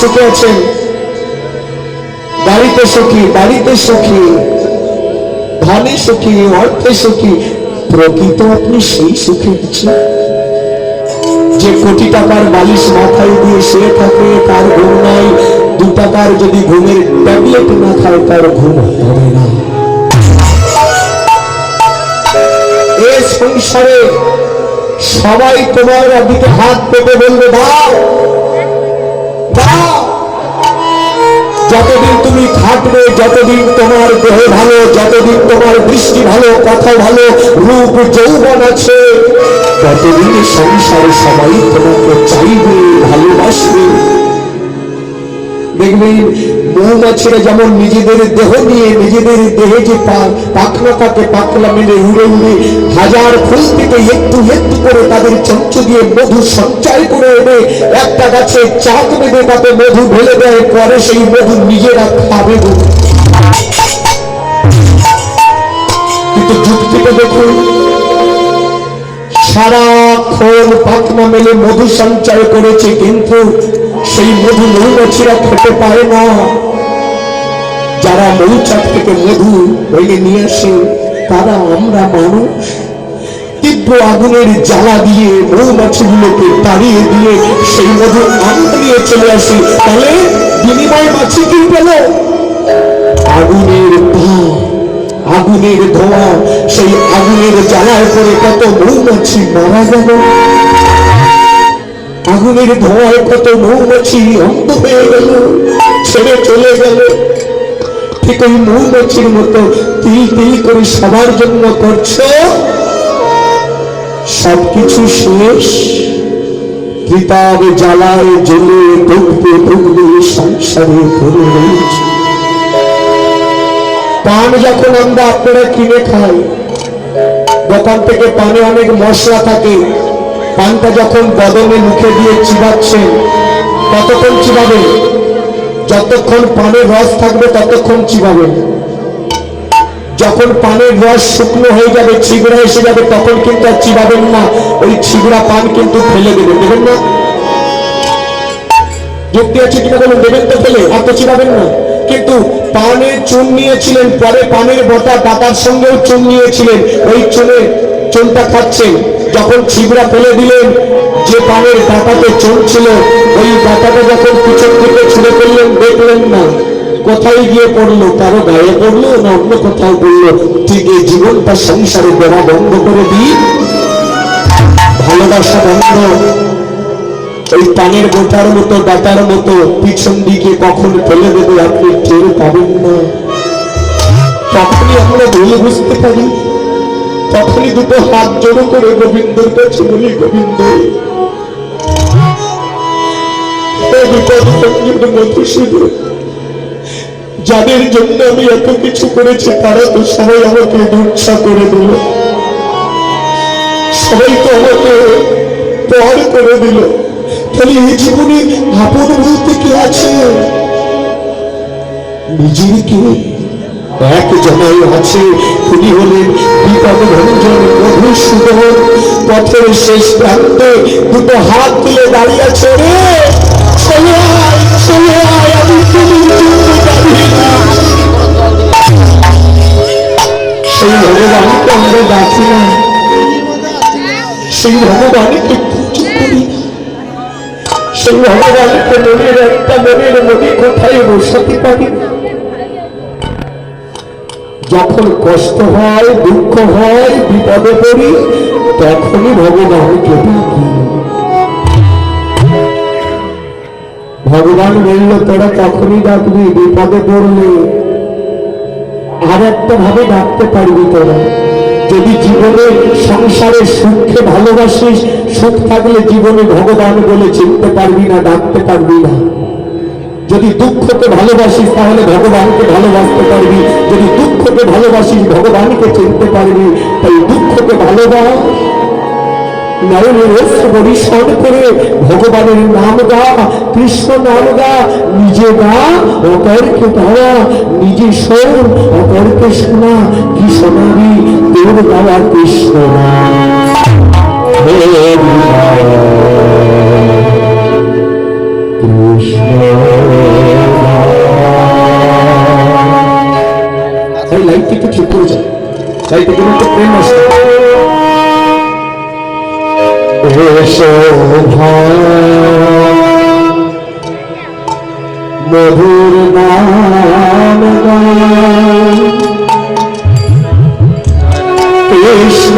সুখে আছেন। বাড়িতে সুখী বাড়িতে সুখী। ধনে সুখী, অর্থে সুখী। প্রকৃত আপনি সেই সুখে আছেন। যে কোটি টাকার বালিশ মাথায় দিয়ে শুয়ে থাকে, তার ঘুম নাই। দু টাকার যদি ঘুমের ট্যাবলেট না খায়, তার ঘুম হবে না। সংসারে সবাই তোমার দিকে হাত পেতে বলবে, দাও। যতদিন তুমি থাকবে, যতদিন তোমার দেহ ভালো, যতদিন তোমার বৃষ্টি ভালো, কথা ভালো, রূপ, যৌবন আছে, ততদিন সংসারে সবাই তোমাকে চাইবে, ভালোবাসবে। দেখবেন মৌমাছিরা যেমন নিজেদের দেহ নিয়ে নিজেদের দেহে যে পাখনা থাকে পাখনা মেলে উড়ে উড়ে হাজার ফুল থেকে একটু একটু করে তাদের চঞ্চ দিয়ে মধু সঞ্চয় করে এনে একটা গাছে চাক বেঁধে তাতে মধু ঢেলে দেয়, পরে সেই মধু নিজেরা খাবে কিন্তু যুক্তিটা দেখুন সারাক্ষণ পাখনা মেলে মধু সঞ্চয় করেছে কিন্তু সেই মধু মৌমাছিরা খেতে পারে না। যারা মৌচাক থেকে মধু বইলে নিয়ে আসে, তারা আমরা মানুষ। তীব্র আগুনের জ্বালা দিয়ে মৌমাছিগুলোকে তাড়িয়ে দিয়ে সেই মধু আমরা নিয়ে চলে আসি। তাহলে বিনিময় মাছি কি পেল? আগুনের তাপ আগুনের ধোঁয়া, সেই আগুনের জ্বালায় পরে কত মৌমাছি মারা গেল। আগুনের ধোঁয়ায় কত মৌমাছি অন্ধ হয়ে গেল, ছেড়ে চলে গেল। ঠিক ওই মৌমাছির মতো তিল তিল করে সবার জন্য করছ? সবকিছু শেষ। কিতাব জ্বালায় জ্বলে ডুববে ডুববে সংসারে করে রয়েছে। পান যখন আমরা আপনারা কিনে খাই, দোকান থেকে পানে অনেক মশলা থাকে পানটা যখন বদনে মুখে দিয়ে চিবাচ্ছেন কতক্ষণ চিবাবেন যতক্ষণ পানের রস থাকবে, ততক্ষণ চিবাবেন যখন পানের রস শুকনো হয়ে যাবে, ছিগড়া এসে যাবে, তখন কিন্তু আর চিবাবেন না। ওই ছিগড়া পান কিন্তু ফেলে দেবেন দেবেন না? যুক্তি আছে কিনা বলুন? দেবেন তো ফেলে এত চিবাবেন না। কিন্তু পানে চুন নিয়েছিলেন, পরে পানের বটা ডাটার সঙ্গেও চুন নিয়েছিলেন। ওই চুনে, চুনটা খাচ্ছেন যখন ছিবড়া ফেলে দিলেন, যে পানের ডাটাতে চুন ছিল, ওই ডাটাটা যখন পিছন থেকে ছুঁড়ে ফেললেন, দেখলেন না, কোথায় গিয়ে পড়ল, কারও গায়ে পড়ল না অন্য কোথাও পড়ল? ঠিক এই জীবনটা সংসারে বেড়া বন্ধ করে দিই। ভালোবাসা বন্ধ। ওই পানের গোটার মতো, ডাটার মতো পিছন দিকে কখন ফেলে দেবে আপনি টের পাবেন না। তখনই আমরা ভুল বুঝতে পারি। তখনই দুটো হাত জড়ো করে গোবিন্দর কাছে বলি গোবিন্দ যাদের জন্য আমি এত কিছু করেছি, তারা তো সবাই আমাকে দুঃসা করে দিল। সবাই তো আমাকে পর করে দিল। তাহলে এই জীবনে আপন বলতে কি আছে? নিজের কি? এক জনাই আছে, তিনি হলেন পথের শেষ প্রান্তে দুটো হাত তুলে দাঁড়িয়ে চলে আয় চলে আয় আমি তুমি সেই ভগবানকে আমরা ডাকি না সেই সেই ভগবানকে মনের একটা মনের মনে কোথায় বসাতে পারি যখন কষ্ট হয়, দুঃখ হয়, বিপদে পড়ি, তখনই ভগবানকে ডাকি ভগবান বলল, তোরা তখনই ডাকবি, বিপদে পড়লে আর একটা ভাবে ডাকতে পারবি তোরা। যদি জীবনে সংসারে সুখকে ভালোবাসিস, সুখ থাকলে জীবনে ভগবান বলে চিনতে পারবি না, ডাকতে পারবি না। যদি দুঃখকে ভালোবাসিস তাহলে ভগবানকে ভালোবাসতে পারবি। যদি দুঃখকে ভালোবাসিস ভগবানকে চিনতে পারবি। তাই দুঃখকে ভালোবাস। করে ভগবানের নাম গা, কৃষ্ণ নাম গা, নিজে গা, অপরকে গাওয়া নিজে শোন অপরকে শোনা, কি শোনাবি? তোর গাওয়া কৃষ্ণ হে কৃষ্ণ একটু প্রেম আসে মধুর। কৃষ্ণ